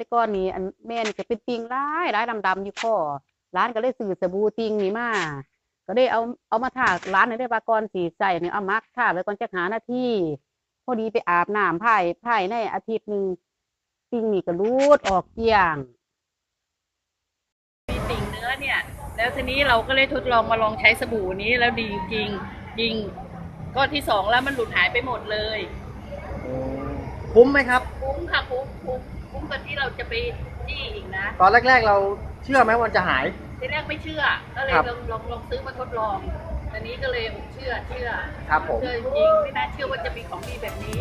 แต่ก่อนนี้อันแม่นี่จะเป็นติงร้ายร้ายดำๆอยู่คอร้านก็เลยซื้อสบู่ติงนี่มาก็ได้เอาเอามาทาร้านนี่ได้ปากรสีใส่เนี่ยเอามักทาไว้ก่อนจะหาหน้าที่พอดีไปอาบน้ำภายภายในอาทิตย์หนึ่งติงนี่ก็รูดออกเกลี้ยงมีติ่งเนื้อเนี่ย แล้วทีนี้เราก็เลยทดลองมาลองใช้สบู่นี้แล้วดีจริงจริงก้อนที่สองแล้วมันหลุดหายไปหมดเลย คุ้มไหมครับ คุ้มค่ะคุ้มคุ้ม คุ้มกันที่เราจะไปจี้อีกนะตอนแรก ๆ เราเชื่อไหมว่ามันจะหาย ทีแรกไม่เชื่อ ก็เลยครับลองลองลองซื้อมาทดลองตอนนี้ก็เลยเชื่อเชื่อครับผม เชื่อจริงๆไม่น่าเชื่อว่าจะมีของดีแบบนี้